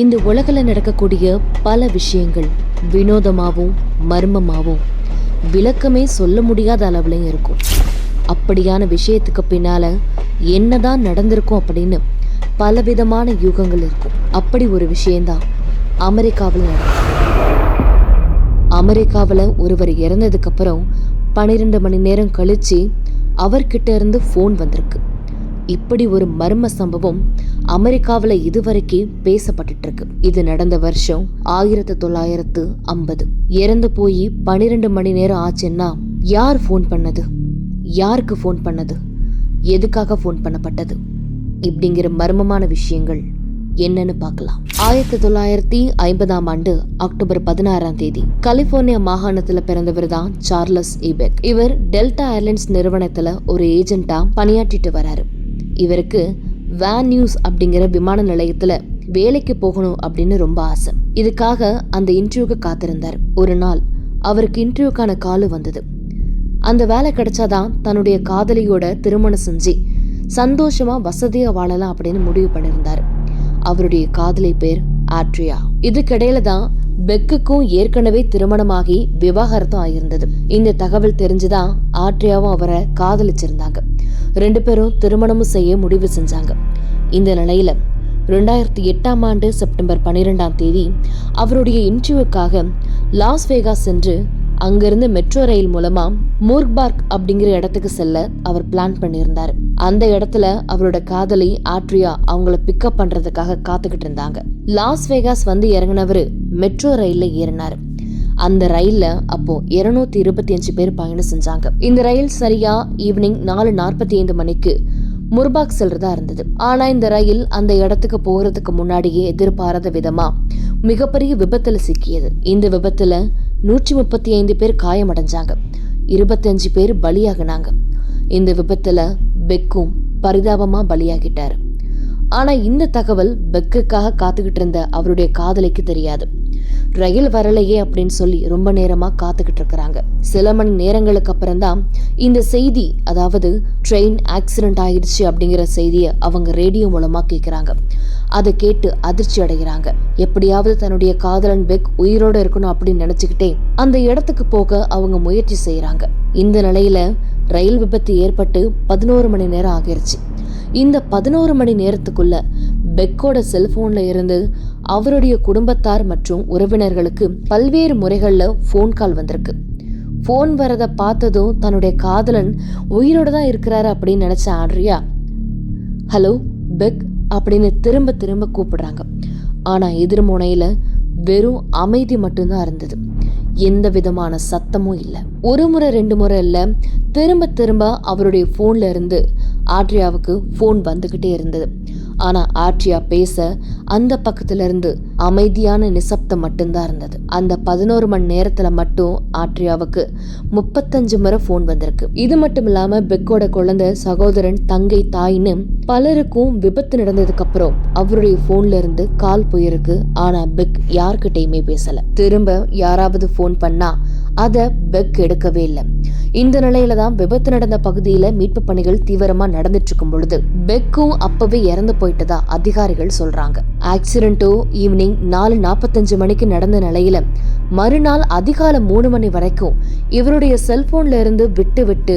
இந்த உலகில் நடக்கக்கூடிய பல விஷயங்கள் வினோதமாகவும் மர்மமாகவும் விளக்கமே சொல்ல முடியாத அளவுலையும் இருக்கும். அப்படியான விஷயத்துக்கு பின்னால என்னதான் நடந்திருக்கும் அப்படின்னு பலவிதமான யூகங்கள் இருக்கும். அப்படி ஒரு விஷயம்தான் அமெரிக்காவில் நடந்தது. அமெரிக்காவில் ஒருவர் இறந்ததுக்கு அப்புறம் பன்னிரெண்டு மணி நேரம் கழிச்சு அவர்கிட்ட இருந்து ஃபோன் வந்திருக்கு. இப்படி ஒரு மர்ம சம்பவம் அமெரிக்காவில் இதுவரைக்கும் பேசப்பட்டு இருக்கு இது நடந்த வருஷம் ஆயிரத்தி தொள்ளாயிரத்து ஐம்பது. இறந்து போய் பன்னிரெண்டு மணி நேரம் ஆச்சுன்னா யார் ஃபோன் பண்ணது? யாருக்கு ஃபோன் பண்ணது? எதுக்காக ஃபோன் பண்ணப்பட்டது? இப்படிங்கிற மர்மமான விஷயங்கள் என்னன்னு பார்க்கலாம். ஆயிரத்தி தொள்ளாயிரத்தி ஐம்பதாம் ஆண்டு அக்டோபர் பதினாறாம் தேதி கலிபோர்னியா மாகாணத்துல பிறந்தவர் தான் சார்லஸ் இபெக். இவர் டெல்டா ஏர்லைன்ஸ் நிறுவனத்துல ஒரு ஏஜென்ட்டா பணியாற்றிட்டு வராரு. இவருக்கு வேன் நியூஸ் அப்படிங்கிற விமான நிலையத்தில் வேலைக்கு போகணும் அப்படின்னு ரொம்ப ஆசை. இதுக்காக அந்த இன்டர்வியூக்கு காத்திருந்தார். ஒரு நாள் அவருக்கு இன்டர்வியூக்கான காலு வந்தது. அந்த வேலை கிடைச்சாதான் தன்னுடைய காதலியோட திருமணம் செஞ்சு சந்தோஷமா வசதியா வாழலாம் அப்படின்னு முடிவு பண்ணியிருந்தார் அவருடைய காதலி பேர் ஆட்ரியா இதுக்கிடையில தான் பெக்குக்கும் ஏற்கனவே திருமணமாகி விவாகரத்தும் ஆகியிருந்தது இந்த தகவல் தெரிஞ்சுதான் ஆட்ரியாவும் அவரை காதலிச்சிருந்தாங்க. ரெண்டு பேரும் திருமணமும் செய்ய முடிவு செஞ்சாங்க. இந்த நிலையில ரெண்டாயிரத்தி எட்டாம் ஆண்டு செப்டம்பர் பன்னிரெண்டாம் தேதி அவருடைய இன்டர்வியூக்காக லாஸ் வேகாஸ் சென்று அங்கிருந்து மெட்ரோ ரயில் மூலமா மூர்க்பார்க் அப்படிங்கிற இடத்துக்கு செல்ல அவர் பிளான் பண்ணியிருந்தார். அந்த இடத்துல அவரோட காதலி ஆட்ரியா அவங்கள பிக்கப் பண்றதுக்காக காத்துக்கிட்டு இருந்தாங்க. லாஸ் வேகாஸ் வந்து இறங்கினவர் மெட்ரோ ரயில்ல ஏறினார். அந்த ரயில்ல அப்போ இருநூத்தி இருபத்தி அஞ்சு பேர் பயணம் செஞ்சாங்க. இந்த ரயில் சரியா ஈவினிங் நாலு நாற்பத்தி ஐந்து மணிக்கு முர்பாக் செல்றதா இருந்தது. ஆனா இந்த ரயில் அந்த இடத்துக்கு போறதுக்கு முன்னாடியே எதிர்பாராத விதமா மிகப்பெரிய விபத்துல சிக்கியது. இந்த விபத்துல நூற்றி முப்பத்தி ஐந்து பேர் காயமடைஞ்சாங்க. இருபத்தஞ்சு பேர் பலியாகினாங்க. இந்த விபத்துல பெக்கும் பரிதாபமா பலியாகிட்டாரு. ஆனா இந்த தகவல் பெக்குக்காக காத்துக்கிட்டு இருந்த அவருடைய காதலிக்கு தெரியாது. ரயில் வரலையே அப்படின்னு சொல்லி ரொம்ப நேரமாக காத்துக்கிட்டு இருக்கிறாங்க. சில மணி நேரங்களுக்கு அப்புறம் தான் இந்த செய்தி அதாவது ட்ரெயின் ஆக்சிடென்ட் ஆயிடுச்சு அப்படிங்கிற செய்தியை அவங்க ரேடியோ மூலமாக கேட்குறாங்க அதை கேட்டு அதிர்ச்சி அடைகிறாங்க. எப்படியாவது தன்னுடைய காதலன் பெக் உயிரோடு இருக்கணும் அப்படின்னு நினச்சிக்கிட்டே அந்த இடத்துக்கு போக அவங்க முயற்சி செய்கிறாங்க இந்த நிலையில ரயில் விபத்து ஏற்பட்டு பதினோரு மணி நேரம் ஆகிருச்சு. இந்த பதினோரு மணி நேரத்துக்குள்ள பெக்கோட செல்போன்ல இருந்து அவருடைய குடும்பத்தார் மற்றும் உறவினர்களுக்கு பல்வேறு முறைகளில் ஃபோன் கால் வந்திருக்கு. ஃபோன் வரதை பார்த்ததும் தன்னுடைய காதலன் உயிரோடு தான் இருக்கிறாரு அப்படின்னு நினச்ச ஆட்ரியா ஹலோ பெக் அப்படின்னு திரும்ப திரும்ப கூப்பிடுறாங்க. ஆனால் எதிர்முனையில் வெறும் அமைதி மட்டும்தான் இருந்தது. எந்த விதமான சத்தமும் இல்லை. ஒரு முறை ரெண்டு முறை இல்லை. திரும்ப திரும்ப அவருடைய ஃபோன்ல இருந்து ஆட்ரியாவுக்கு ஃபோன் வந்துக்கிட்டே இருந்தது. ஆனால் ஆர்ட்ரியா பேச அந்த பக்கத்துல இருந்து அமைதியான நிசப்தம் மட்டும்தான் இருந்தது. அந்த பதினோரு மணி நேரத்துல மட்டும் ஆட்ரியாவுக்கு முப்பத்தஞ்சு முறை ஃபோன் வந்திருக்கு. இது மட்டும் இல்லாம பெக்கோட குழந்தை சகோதரன் தங்கை தாயின்னு பலருக்கும் விபத்து நடந்ததுக்கு அப்புறம் அவருடைய போன்ல இருந்து கால் போயிருக்கு. ஆனா பெக் யார்கிட்டயுமே பேசல. திரும்ப யாராவது ஃபோன் பண்ணா அதை பெக் எடுக்கவே இல்லை. இந்த நிலையில தான் விபத்து நடந்த பகுதியில மீட்பு பணிகள் தீவிரமா நடந்துட்டு இருக்கும் பொழுது பெக்கும் அப்பவே இறந்து போயிட்டதா அதிகாரிகள் சொல்றாங்க. ஆக்சிடென்ட்டோ ஈவினிங் நாலு நாற்பத்தஞ்சு மணிக்கு நடந்த நிலையில மறுநாள் அதிகாலை மூணு மணி வரைக்கும் இவருடைய செல்போன்ல இருந்து விட்டு விட்டு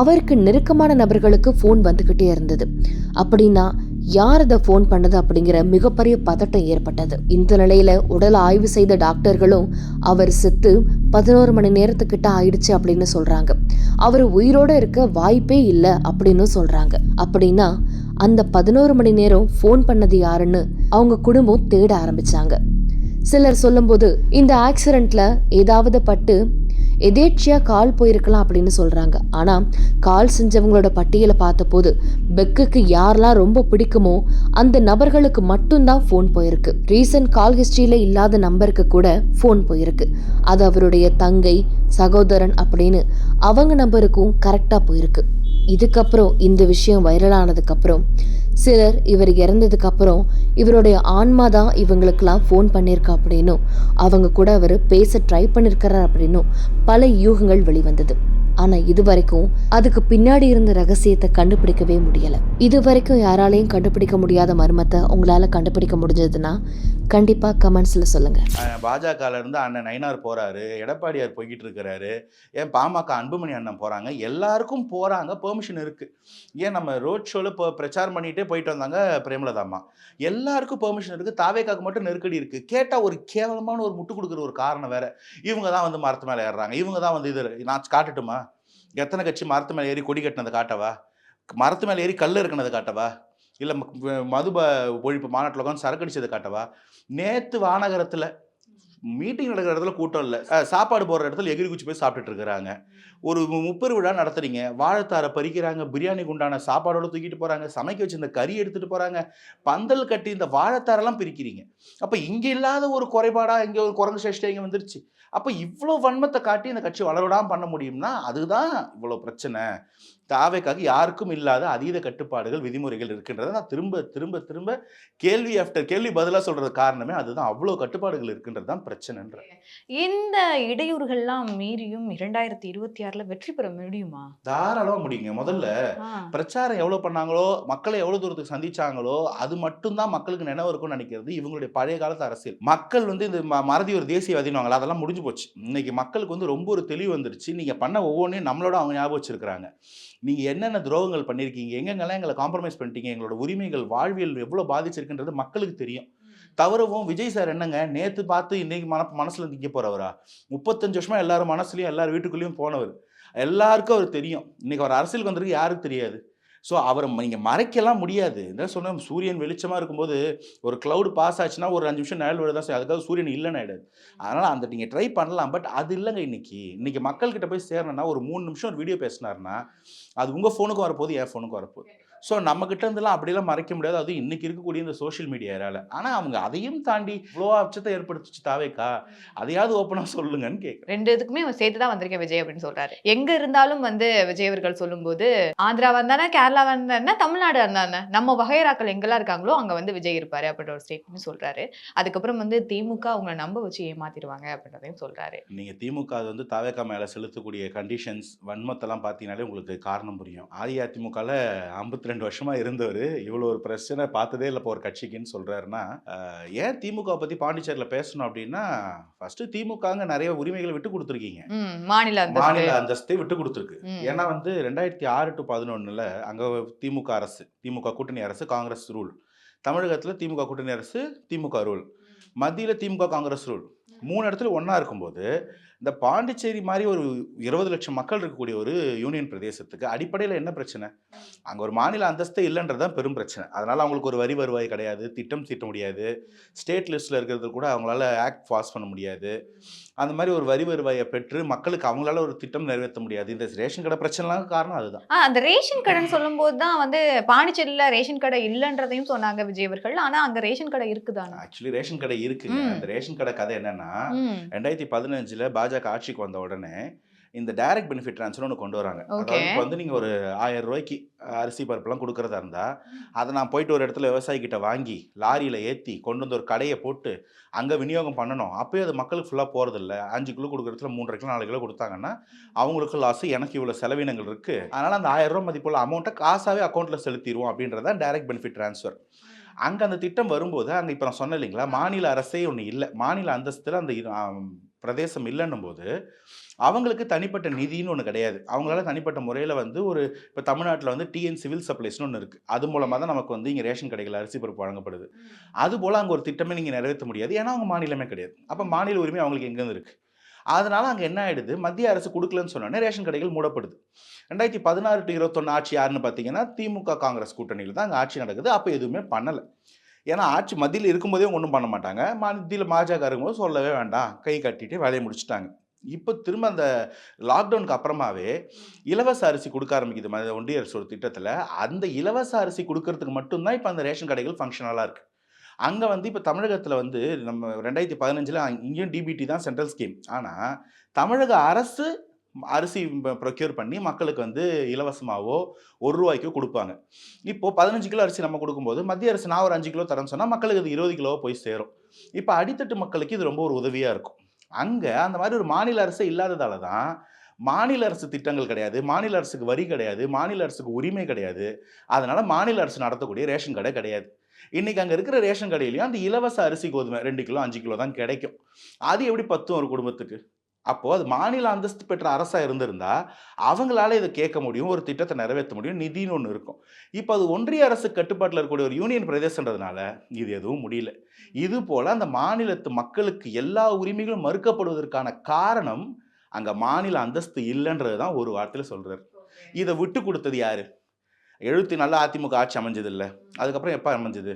அவருக்கு நெருக்கமான நபர்களுக்கு ஃபோன் வந்துகிட்டே இருந்தது. அப்படின்னா யார் அதை ஃபோன் பண்ணது அப்படிங்கிற மிகப்பெரிய பதட்டம் ஏற்பட்டது. இந்த நிலையில உடல் ஆய்வு செய்த டாக்டர்களும் அவர் செத்து பதினோரு மணி நேரத்துக்கிட்ட ஆயிடுச்சு அப்படின்னு சொல்றாங்க. அவர் உயிரோட இருக்க வாய்ப்பே இல்லை அப்படின்னு சொல்றாங்க. அப்படின்னா அந்த பதினோரு மணி நேரம் ஃபோன் பண்ணது யாருன்னு அவங்க குடும்பம் தேட ஆரம்பிச்சாங்க. சிலர் சொல்லும்போது இந்த ஆக்சிடென்ட்ல ஏதாவது பட்டு எதேச்சியாக கால் போயிருக்கலாம் அப்படின்னு சொல்கிறாங்க ஆனால் கால் செஞ்சவங்களோட பட்டியலை பார்த்தபோது பெக்குக்கு யாரெல்லாம் ரொம்ப பிடிக்குமோ அந்த நபர்களுக்கு மட்டும்தான் ஃபோன் போயிருக்கு. ரீசன்ட் கால் ஹிஸ்ட்ரியில் இல்லாத நம்பருக்கு கூட ஃபோன் போயிருக்கு. அது அவருடைய தங்கை சகோதரன் அப்படின்னு அவங்க நம்பருக்கும் கரெக்டாக போயிருக்கு. இதுக்கப்புறம் இந்த விஷயம் வைரலானதுக்கப்புறம் சிலர் இவர் இறந்ததுக்கு அப்புறம் இவருடைய ஆன்மா தான் இவங்களுக்கெல்லாம் ஃபோன் பண்ணியிருக்கா அப்படின்னும். அவங்க கூட அவர் பேச ட்ரை பண்ணியிருக்கிறார் அப்படின்னும் பல யூகங்கள் வெளிவந்தது. ஆனா இது வரைக்கும் அதுக்கு பின்னாடி இருந்த ரகசியத்தை கண்டுபிடிக்கவே முடியல. இது வரைக்கும் யாராலையும் கண்டுபிடிக்க முடியாத மர்மத்தை உங்களால கண்டுபிடிக்க முடிஞ்சதுன்னா கண்டிப்பாக கமெண்ட்ஸில் சொல்லுங்க. பாஜகல இருந்து அண்ணன் நயினார் போகிறாரு எடப்பாடியார் போய்கிட்டு இருக்கிறாரு ஏன் பாமக அன்புமணி அண்ணன் போகிறாங்க எல்லாருக்கும் போகிறாங்க பெர்மிஷன் இருக்குது ஏன் நம்ம ரோட் ஷோவில் இப்போ பிரச்சாரம் பண்ணிகிட்டே போயிட்டு வந்தாங்க பிரேமலதாமா எல்லாருக்கும் பெர்மிஷன் இருக்குது தாவேக்காக்கு மட்டும் நெருக்கடி இருக்குது கேட்டால் ஒரு கேவலமான ஒரு முட்டு கொடுக்குற ஒரு காரணம் வேறு. இவங்க தான் வந்து மரத்து மேலே ஏறுறாங்க இவங்க தான் வந்து இது நான் காட்டட்டுமா? எத்தனை கட்சி மரத்து மேலே ஏறி கொடி கட்டினதை காட்டவா? மரத்து மேலே ஏறி கல் இருக்கிறத காட்டவா? இல்லை மதுப ஒழிப்பு மாநாட்டில் உட்காந்து சரக்கடிச்சதை காட்டவா? நேற்று வானகரத்தில் மீட்டிங் நடக்கிற இடத்துல கூட்டம் இல்லை. சாப்பாடு போடுற இடத்துல எகிரி குச்சி போய் சாப்பிட்டுட்டு இருக்கிறாங்க. ஒரு முப்பது முப்பெரு விழா நடத்துறீங்க. வாழைத்தாரை பறிக்கிறாங்க பிரியாணிக்கு உண்டான சாப்பாடோட தூக்கிட்டு போகிறாங்க சமைக்க வச்சு இந்த கறி எடுத்துகிட்டு போகிறாங்க பந்தல் கட்டி இந்த வாழைத்தாரெல்லாம் பிரிக்கிறீங்க. அப்போ இங்கே இல்லாத ஒரு குறைபாடாக இங்கே ஒரு குரங்கு சேஷ்டை இங்கே வந்துருச்சு. அப்போ இவ்வளோ வன்மத்தை காட்டி இந்த கட்சி வளரவிடாம பண்ண முடியும்னா அதுதான் இவ்வளோ பிரச்சனை. தாவைக்காக யாருக்கும் இல்லாத அதீத கட்டுப்பாடுகள் விதிமுறைகள் இருக்கின்றதை நான் திரும்ப திரும்ப திரும்ப கேள்வி ஆஃப்டர் கேள்வி பதிலாக சொல்கிறது காரணமே அதுதான். அவ்வளோ கட்டுப்பாடுகள் இருக்கின்றது தான் பிரச்சனைன்ற. இந்த இடையூறுகள்லாம் மீறியும் இரண்டாயிரத்தி இருபத்தி ஆறுல வெற்றி பெற முடியுமா? தாராளமா முடியுங்க. முதல்ல பிரச்சாரம் எவ்வளவு பண்ணாங்களோ மக்களை எவ்வளவு தூரத்துக்கு சந்திச்சாங்களோ அது மட்டும்தான் மக்களுக்கு நினைவு இருக்கும்னு நினைக்கிறது இவங்களுடைய பழைய காலத்து அரசியல். மக்கள் வந்து இந்த மறதி ஒரு தேசியவாதினுவாங்களா அதெல்லாம் முடிஞ்சு போச்சு. இன்னைக்கு மக்களுக்கு வந்து ரொம்ப ஒரு தெளிவு வந்துருச்சு. நீங்க பண்ண ஒவ்வொன்றையும் நம்மளோட அவங்க ஞாபகம் வச்சிருக்காங்க நீங்க என்னென்ன துரோகங்கள் பண்ணியிருக்கீங்க எங்கெங்கெல்லாம் எங்களை காம்ப்ரமைஸ் பண்ணிட்டீங்க எங்களோட உரிமைகள் வாழ்வியல் எவ்வளவு பாதிச்சிருக்குன்றது மக்களுக்கு தெரியும். தவறவும் விஜய் சார் என்னங்க? நேற்று பார்த்து இன்னைக்கு மன மனசில் நிற்க போகிறவரா முப்பத்தஞ்சு வருஷமாக எல்லாரும் மனசுலையும் எல்லார் வீட்டுக்குள்ளேயும் போனவர். எல்லாருக்கும் அவர் தெரியும். இன்னைக்கு அவர் அரசியலுக்கு வந்திருக்கு யாருக்கு தெரியாது. ஸோ அவரை நீங்கள் மறைக்கலாம் முடியாது. என்ன சொன்ன சூரியன் வெளிச்சமாக இருக்கும்போது ஒரு க்ளவுடு பாஸ் ஆச்சுன்னா ஒரு அஞ்சு நிமிஷம் நிழல் விழுதா செய்யும். அதுக்காக சூரியன் இல்லைன்னு ஆகிடாது அதனால் அந்த நீங்கள் ட்ரை பண்ணலாம். பட் அது இல்லைங்க இன்னைக்கு. இன்றைக்கி மக்கள்கிட்ட போய் சேரணும்னா ஒரு மூணு நிமிஷம் ஒரு வீடியோ பேசினாருன்னா அது உங்கள் ஃபோனுக்கும் வரப்போகுது என் ஃபோனுக்கும் வரப்போகுது. ஸோ நம்மக்கிட்ட இருந்தெல்லாம் அப்படிலாம் மறைக்க முடியாது. அது இன்னைக்கு இருக்கக்கூடிய இந்த சோஷியல் மீடியாவால் ஆனால் அவங்க அதையும் தாண்டி இவ்வளோ அச்சத்தை ஏற்படுத்திச்சு தாவேக்கா. அதையாவது ஓப்பனாக சொல்லுங்கன்னு கேட்குறேன் ரெண்டு இதுக்குமே சேர்த்து தான் வந்திருக்கேன் விஜய் அப்படின்னு சொல்றாரு. எங்க இருந்தாலும் வந்து விஜய் அவர்கள் சொல்லும்போது ஆந்திரா வந்தானே கேரளா வந்தானே தமிழ்நாடு வந்தானே நம்ம வகையராக்கள் எங்கெல்லாம் இருக்காங்களோ அங்க வந்து விஜய் இருப்பாரு அப்படின்ற ஒரு ஸ்டேட்மெண்ட் சொல்றாரு. அதுக்கப்புறம் வந்து திமுக அவங்களை நம்ப வச்சு ஏமாத்திடுவாங்க அப்படின்றதையும் சொல்றாரு. நீங்கள் திமுக அது வந்து தாவேக்கா மேலே செலுத்தக்கூடிய கண்டிஷன்ஸ் வன்மத்தெல்லாம் பார்த்தீங்கனாலே உங்களுக்கு காரணம் புரியும். அஇஅதிமுகவில் ஐம்பத்தி ரெண்டு வருஷமாக இருந்தவர். இவ்வளோ ஒரு பிரச்சனை பார்த்ததே இல்லை இப்போ ஒரு கட்சிக்குன்னு சொல்கிறாருன்னா ஏன் திமுக பற்றி பாண்டிச்சேரியில் பேசணும் அப்படின்னா ஃபஸ்ட்டு திமுகங்க நிறைய உரிமைகளை விட்டு கொடுத்துருக்கீங்க. மாநில மாநில அந்தஸ்தை விட்டு கொடுத்துருக்கு. ஏன்னா வந்து ரெண்டாயிரத்தி ஆறு டு பதினொன்றில் அங்கே திமுக அரசு திமுக கூட்டணி அரசு காங்கிரஸ் ரூல். தமிழகத்தில் திமுக கூட்டணி அரசு திமுக ரூல். மத்தியில் திமுக காங்கிரஸ் ரூல். மூணு இடத்துல ஒன்றா இருக்கும்போது இந்த பாண்டிச்சேரி மாதிரி ஒரு இருபது லட்சம் மக்கள் இருக்கக்கூடிய ஒரு யூனியன் பிரதேசத்துக்கு அடிப்படையில் என்ன பிரச்சனை? அங்கே ஒரு மாநில அந்தஸ்தே இல்லைன்றது தான் பெரும் பிரச்சனை. அதனால் அவங்களுக்கு ஒரு வரி வருவாய் கிடையாது திட்டம் தீட்ட முடியாது. ஸ்டேட் லிஸ்ட்டில் இருக்கிறது கூட அவங்களால ஆக்ட் பாஸ் பண்ண முடியாது. அந்த மாதிரி ஒரு வரி வருவாயை பெற்று மக்களுக்கு அவங்களால ஒரு திட்டம் நிறைவேற்ற முடியாது. இந்த ரேஷன் கடை பிரச்சனைலாம் காரணம் அதுதான். அந்த ரேஷன் கடைன்னு சொல்லும்போது தான் வந்து பாண்டிச்சேரியில ரேஷன் கடை இல்லைன்றதையும் சொன்னாங்க விஜய் அவர்கள். ஆனா அங்க ரேஷன் கடை இருக்குதானே? ஆக்சுவலி ரேஷன் கடை இருக்குங்க. ம். அந்த ரேஷன் கடை கதை என்னன்னா ரெண்டாயிரத்தி பதினஞ்சுல பாஜக ஆட்சிக்கு வந்த உடனே இந்த டைரக்ட் பெனிஃபிட் ட்ரான்ஸ்ஃபர் ஒன்று கொண்டு வராங்க. அதாவது இப்போ வந்து நீங்கள் ஒரு ஆயிரம் ரூபாய்க்கு அரிசி பருப்புலாம் கொடுக்கறதா இருந்தா அதை நான் போயிட்டு ஒரு இடத்துல விவசாயி கிட்ட வாங்கி லாரியில் ஏற்றி கொண்டு வந்து ஒரு கடையை போட்டு அங்கே விநியோகம் பண்ணணும். அப்போயே அது மக்களுக்கு ஃபுல்லாக போகிறதில்ல அஞ்சு கிலோ கொடுக்குறதுல மூன்றரை கிலோ நாலு கிலோ கொடுத்தாங்கன்னா அவங்களுக்கு லாஸ் எனக்கு இவ்வளோ செலவினங்கள் இருக்குது அதனால் அந்த ஆயிரம் ரூபாய் மதிப்புள்ள அமௌண்ட்டை காசாவே அக்கௌண்ட்டில் செலுத்திடுவோம் அப்படின்றதான் டைரக்ட் பெனிஃபிட் ட்ரான்ஸ்ஃபர் அங்கே அந்த திட்டம் வரும்போது அங்கே இப்போ நான் சொன்னேன் இல்லைங்களா மாநில அரசே ஒன்று இல்லை. மாநில அந்தஸ்தில் அந்த பிரதேசம் இல்லைன்னும் போது அவங்களுக்கு தனிப்பட்ட நிதின்னு ஒன்று கிடையாது. அவங்களால தனிப்பட்ட முறையில் வந்து ஒரு இப்போ தமிழ்நாட்டில் வந்து டிஎன் சிவில் சப்ளைஸ்னு ஒன்று இருக்குது அது மூலமாக தான் நமக்கு வந்து இங்கே ரேஷன் கடைகள் அரிசி பருப்பு வழங்கப்படுது. அது போல் அங்கே ஒரு திட்டமே நீங்கள் நிறைவேற்ற முடியாது. ஏன்னா அவங்க மாநிலமே கிடையாது. அப்போ மாநில உரிமை அவங்களுக்கு எங்கேருந்து இருக்குது அதனால அங்கே என்ன ஆயிடுது? மத்திய அரசு கொடுக்கலன்னு சொன்னோன்னே ரேஷன் கடைகள் மூடப்படுது. ரெண்டாயிரத்தி பதினாறு டு இருபத்தொன்று ஆட்சி யாருன்னு பார்த்தீங்கன்னா திமுக காங்கிரஸ் கூட்டணியில் தான் அங்கே ஆட்சி நடக்குது. அப்போ எதுவுமே பண்ணலை. ஏன்னா ஆட்சி மத்தியில் இருக்கும்போதே ஒன்றும் பண்ண மாட்டாங்க. மத்தியில் பாஜக இருக்கும்போது சொல்லவே வேண்டாம். கை கட்டிட்டு வேலையை முடிச்சிட்டாங்க. இப்போ திரும்ப அந்த லாக்டவுனுக்கு அப்புறமாவே இலவச அரிசி கொடுக்க ஆரம்பிக்குது. ம- ஒன்றிய அரசோட திட்டத்தில். அந்த இலவச அரிசி கொடுக்கறதுக்கு மட்டும்தான் இப்போ அந்த ரேஷன் கடைகள் ஃபங்க்ஷனலாக இருக்குது அங்கே வந்து இப்போ தமிழகத்தில் வந்து நம்ம ரெண்டாயிரத்தி பதினஞ்சில் இங்கேயும் டிபிடி தான் சென்ட்ரல் ஸ்கீம் ஆனால் தமிழக அரசு அரிசி ப்ரொக்யூர் பண்ணி மக்களுக்கு வந்து இலவசமாகவோ ஒரு ரூபாய்க்கோ கொடுப்பாங்க. இப்போது பதினஞ்சு கிலோ அரிசி நம்ம கொடுக்கும்போது மத்திய அரசு நான் ஒரு அஞ்சு கிலோ தரேன்னு சொன்னால் மக்களுக்கு அது இருபது கிலோ போய் சேரும். இப்போ அடித்தட்டு மக்களுக்கு இது ரொம்ப ஒரு உதவியாக இருக்கும். அங்கே அந்த மாதிரி ஒரு மாநில அரசே இல்லாததால தான் மாநில அரசு திட்டங்கள் கிடையாது மாநில அரசுக்கு வரி கிடையாது மாநில அரசுக்கு உரிமை கிடையாது. அதனால் மாநில அரசு நடத்தக்கூடிய ரேஷன் கடை கிடையாது. இன்னைக்கு அங்கே இருக்கிற ரேஷன் கடையிலையும் அந்த இலவச அரிசி கோதுமை ரெண்டு கிலோ அஞ்சு கிலோ தான் கிடைக்கும். அது எப்படி பத்தும் ஒரு குடும்பத்துக்கு? அப்போ அது மாநில அந்தஸ்து பெற்ற அரசா இருந்திருந்தா அவங்களால இதை கேட்க முடியும் ஒரு திட்டத்தை நிறைவேற்ற முடியும் நிதின்னு ஒன்று இருக்கும். இப்போ அது ஒன்றிய அரசு கட்டுப்பாட்டில் இருக்கக்கூடிய ஒரு யூனியன் பிரதேசன்றதுனால இது எதுவும் முடியல. இது போல அந்த மாநிலத்து மக்களுக்கு எல்லா உரிமைகளும் மறுக்கப்படுவதற்கான காரணம் அங்க மாநில அந்தஸ்து இல்லைன்றது தான் ஒரு வார்த்தையில சொல்றாரு. இதை விட்டு கொடுத்தது யாரு? எழுபத்தி நாலு அதிமுக ஆட்சி அமைஞ்சது இல்லை அதுக்கப்புறம் எப்போ அமைஞ்சது?